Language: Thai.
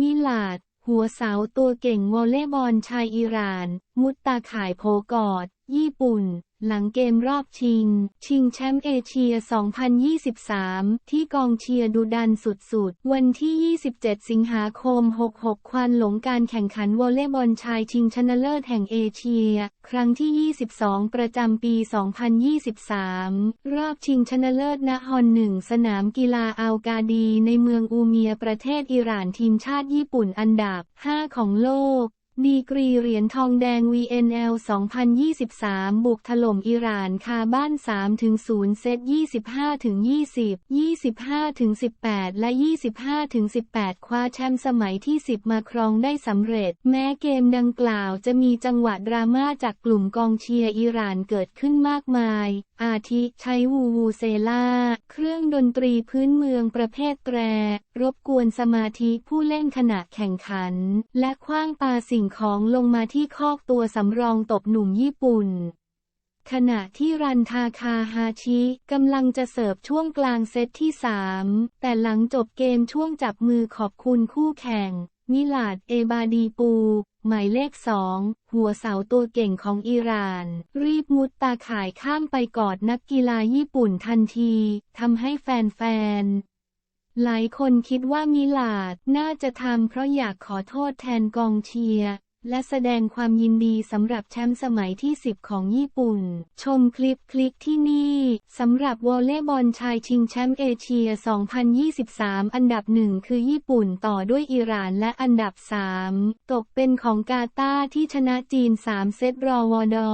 มิลาด หัวสาวตัวเก่งวอลเลย์บอลชายอิหร่าน มุตตาข่ายโพกอด ญี่ปุ่น หลังเกมรอบชิง ชิงแชมป์เอเชีย 2023 ที่กองเชียร์ดูดันสุดๆ วันที่ 27 สิงหาคม 66 ควันหลงการแข่งขันวอลเลย์บอลชายชิงชนะเลิศแห่งเอเชีย ครั้งที่ 22 ประจำปี 2023 รอบชิงชนะเลิศณฮอนหนึ่งสนามกีฬาอัลกาดี ในเมืองอูเมียประเทศอิหร่านทีมชาติญี่ปุ่นอันดับ 5 ของโลก ดีกรีเหรียญทองแดง VNL 2023 บุกถล่มอิหร่านคาบ้าน 3-0 เซต 25-20 25-18 และ 25-18 คว้าแชมป์สมัยที่ 10 มาครองได้สำเร็จ แม้เกมดังกล่าวจะมีจังหวะดราม่าจากกลุ่มกองเชียร์อิหร่านเกิดขึ้นมากมาย อาทิใช้วูวูเซล่า เครื่องดนตรีพื้นเมืองประเภทแตร รบกวนสมาธิผู้เล่นขณะแข่งขัน และคว้างปาสิ่งของลงมาที่คอกตัวสำรองตบหนุ่มญี่ปุ่น ขณะที่รันทาคาฮาชิกำลังจะเสิร์ฟช่วงกลางเซตที่ 3 แต่หลังจบเกมช่วงจับมือขอบคุณคู่แข่ง มิลาดเอบาดีปู หมายเลขสองหัวเสาตัวเก่งของอิหร่าน รีบมุดตาข่ายข้ามไปกอดนักกีฬาญี่ปุ่นทันทีทำให้แฟนๆ หลายคนคิดว่ามิลาดน่าจะทำเพราะอยากขอโทษแทนกองเชียร์ และแสดงความยินดีสำหรับแชมป์สมัยที่ 10 ของญี่ปุ่น ชมคลิปคลิกที่นี่สำหรับวอลเลย์บอลชายชิงแชมป์เอเชีย 2023 อันดับหนึ่งคือญี่ปุ่นต่อด้วยอิหร่านและอันดับ 3 ตกเป็นของกาตาร์ที่ชนะจีน 3 เซตรอวอดอ